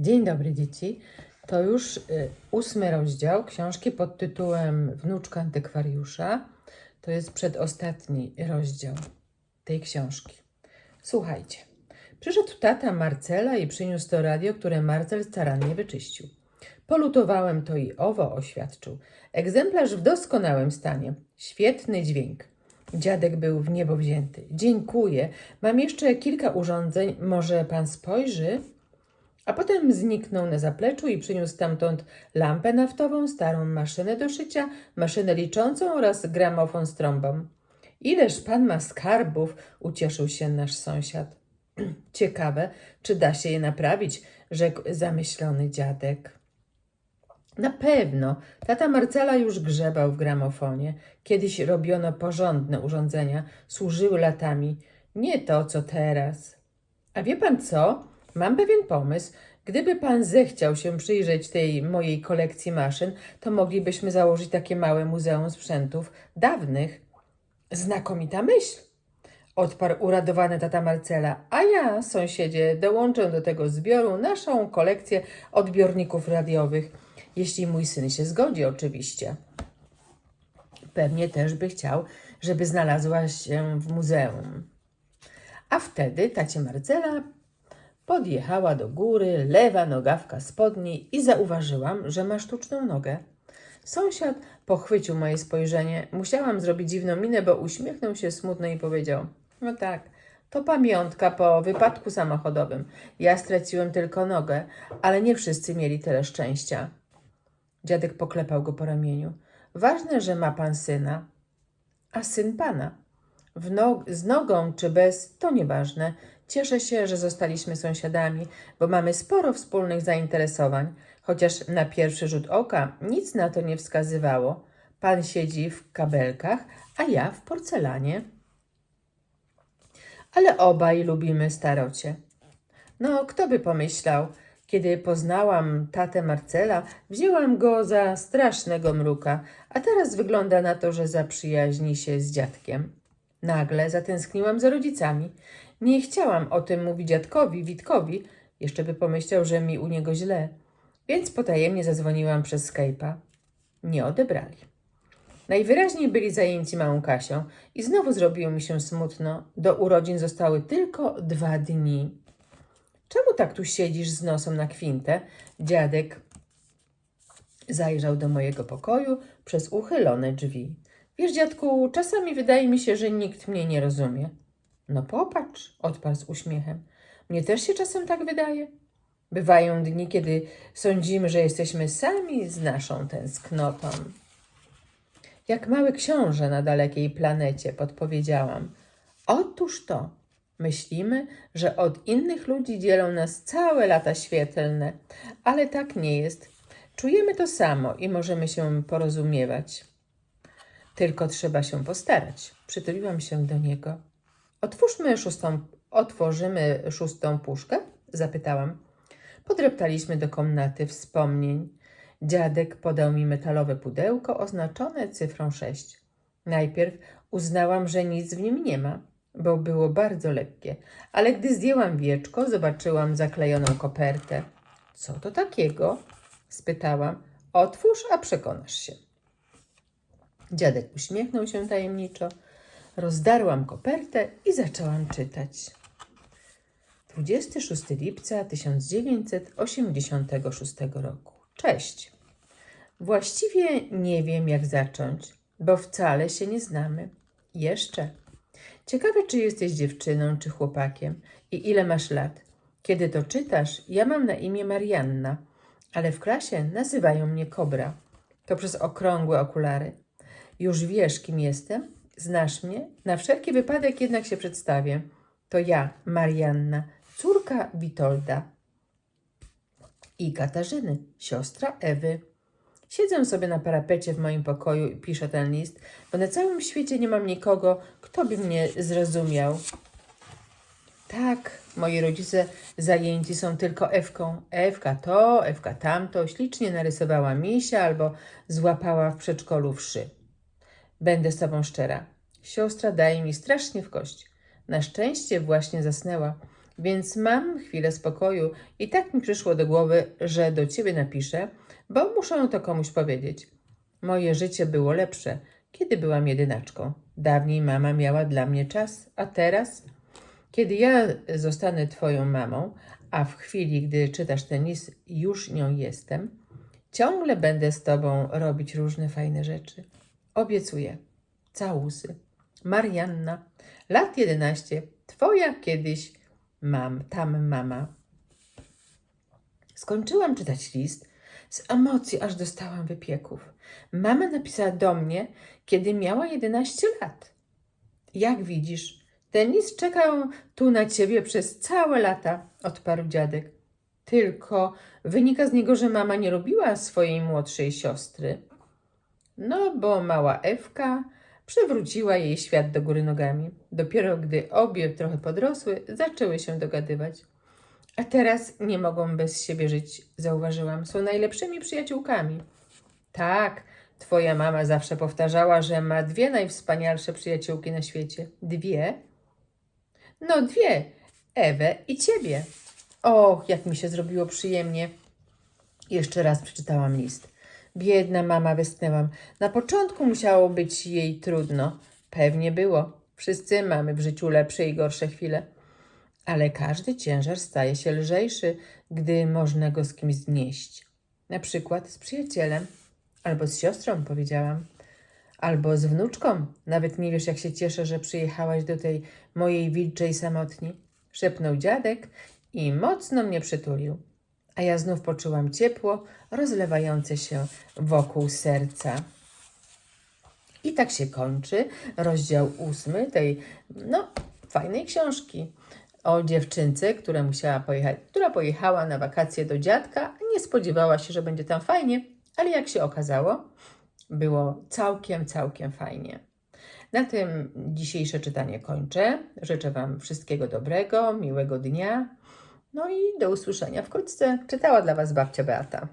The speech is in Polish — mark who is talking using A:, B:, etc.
A: Dzień dobry dzieci. To już y, ósmy rozdział książki pod tytułem Wnuczka antykwariusza. To jest przedostatni rozdział tej książki. Słuchajcie. Przyszedł tata Marcela i przyniósł to radio, które Marcel starannie wyczyścił. Polutowałem to i owo, oświadczył. Egzemplarz w doskonałym stanie. Świetny dźwięk. Dziadek był w niebo wzięty. Dziękuję. Mam jeszcze kilka urządzeń. Może pan spojrzy? A potem zniknął na zapleczu i przyniósł stamtąd lampę naftową, starą maszynę do szycia, maszynę liczącą oraz gramofon z trąbą. Ileż pan ma skarbów, ucieszył się nasz sąsiad. Ciekawe, czy da się je naprawić, rzekł zamyślony dziadek. Na pewno. Tata Marcela już grzebał w gramofonie. Kiedyś robiono porządne urządzenia, służyły latami. Nie to, co teraz. A wie pan co? Mam pewien pomysł. Gdyby pan zechciał się przyjrzeć tej mojej kolekcji maszyn, to moglibyśmy założyć takie małe muzeum sprzętów dawnych. Znakomita myśl! Odparł uradowany tata Marcela, a ja, sąsiedzie, dołączę do tego zbioru naszą kolekcję odbiorników radiowych, jeśli mój syn się zgodzi, oczywiście. Pewnie też by chciał, żeby znalazła się w muzeum. A wtedy tacie Marcela podjechała do góry, lewa nogawka spodni i zauważyłam, że ma sztuczną nogę. Sąsiad pochwycił moje spojrzenie. Musiałam zrobić dziwną minę, bo uśmiechnął się smutno i powiedział: No tak, to pamiątka po wypadku samochodowym. Ja straciłem tylko nogę, ale nie wszyscy mieli tyle szczęścia. Dziadek poklepał go po ramieniu. Ważne, że ma pan syna, a syn pana. No- z nogą czy bez, to nieważne. Cieszę się, że zostaliśmy sąsiadami, bo mamy sporo wspólnych zainteresowań, chociaż na pierwszy rzut oka nic na to nie wskazywało. Pan siedzi w kabelkach, a ja w porcelanie. Ale obaj lubimy starocie. No, kto by pomyślał, kiedy poznałam tatę Marcela, wzięłam go za strasznego mruka, a teraz wygląda na to, że zaprzyjaźni się z dziadkiem. Nagle zatęskniłam za rodzicami. Nie chciałam o tym mówić dziadkowi, Witkowi, jeszcze by pomyślał, że mi u niego źle, więc potajemnie zadzwoniłam przez Skype'a. Nie odebrali. Najwyraźniej byli zajęci małą Kasią i znowu zrobiło mi się smutno. Do urodzin zostały tylko dwa dni. Czemu tak tu siedzisz z nosem na kwintę? Dziadek zajrzał do mojego pokoju przez uchylone drzwi. Wiesz, dziadku, czasami wydaje mi się, że nikt mnie nie rozumie. No popatrz, odparł z uśmiechem. Mnie też się czasem tak wydaje. Bywają dni, kiedy sądzimy, że jesteśmy sami z naszą tęsknotą. Jak mały książę na dalekiej planecie, podpowiedziałam. Otóż to. Myślimy, że od innych ludzi dzielą nas całe lata świetlne, ale tak nie jest. Czujemy to samo i możemy się porozumiewać. Tylko trzeba się postarać. Przytuliłam się do niego. Otwórzmy szóstą, otworzymy szóstą puszkę? Zapytałam. Podreptaliśmy do komnaty wspomnień. Dziadek podał mi metalowe pudełko oznaczone cyfrą 6. Najpierw uznałam, że nic w nim nie ma, bo było bardzo lekkie, ale gdy zdjęłam wieczko, zobaczyłam zaklejoną kopertę. Co to takiego? spytałam. Otwórz, a przekonasz się. Dziadek uśmiechnął się tajemniczo. Rozdarłam kopertę i zaczęłam czytać. 26 lipca 1986 roku. Cześć. Właściwie nie wiem, jak zacząć, bo wcale się nie znamy. Jeszcze. Ciekawe, czy jesteś dziewczyną, czy chłopakiem i ile masz lat. Kiedy to czytasz, ja mam na imię Marianna, ale w klasie nazywają mnie Kobra. To przez okrągłe okulary. Już wiesz, kim jestem? Znasz mnie? Na wszelki wypadek jednak się przedstawię. To ja, Marianna, córka Witolda i Katarzyny, siostra Ewy. Siedzę sobie na parapecie w moim pokoju i piszę ten list, bo na całym świecie nie mam nikogo, kto by mnie zrozumiał. Tak, moi rodzice zajęci są tylko Ewką. Ewka to, Ewka tamto, ślicznie narysowała misia albo złapała w przedszkolu wszy. Będę z tobą szczera. Siostra daje mi strasznie w kość. Na szczęście właśnie zasnęła. więc mam chwilę spokoju i tak mi przyszło do głowy, że do ciebie napiszę, bo muszę to komuś powiedzieć. Moje życie było lepsze, kiedy byłam jedynaczką. Dawniej mama miała dla mnie czas, a teraz, kiedy ja zostanę twoją mamą, a w chwili, gdy czytasz ten list, już nią jestem, ciągle będę z tobą robić różne fajne rzeczy. Obiecuję. Całusy. Marianna, lat 11, twoja kiedyś mam, tam mama. Skończyłam czytać list. Z emocji aż dostałam wypieków. Mama napisała do mnie, kiedy miała 11 lat. Jak widzisz, ten list czekał tu na ciebie przez całe lata, odparł dziadek. Tylko wynika z niego, że mama nie lubiła swojej młodszej siostry. No, bo mała Ewka przewróciła jej świat do góry nogami. Dopiero gdy obie trochę podrosły, zaczęły się dogadywać. A teraz nie mogą bez siebie żyć, zauważyłam. Są najlepszymi przyjaciółkami. Tak, twoja mama zawsze powtarzała, że ma dwie najwspanialsze przyjaciółki na świecie. Dwie? No, dwie. Ewę i ciebie. Och, jak mi się zrobiło przyjemnie. Jeszcze raz przeczytałam list. Biedna mama, westchnęłam. Na początku musiało być jej trudno. Pewnie było. Wszyscy mamy w życiu lepsze i gorsze chwile. Ale każdy ciężar staje się lżejszy, gdy można go z kimś znieść. Na przykład z przyjacielem, albo z siostrą, powiedziałam, albo z wnuczką. Nawet nie wiesz, jak się cieszę, że przyjechałaś do tej mojej wilczej samotni. Szepnął dziadek i mocno mnie przytulił. A ja znów poczułam ciepło rozlewające się wokół serca. I tak się kończy rozdział ósmy tej, no, fajnej książki o dziewczynce, która musiała pojechać, która pojechała na wakacje do dziadka. Nie spodziewała się, że będzie tam fajnie, ale jak się okazało, było całkiem, całkiem fajnie. Na tym dzisiejsze czytanie kończę. Życzę Wam wszystkiego dobrego, miłego dnia. No i do usłyszenia wkrótce. Czytała dla Was babcia Beata.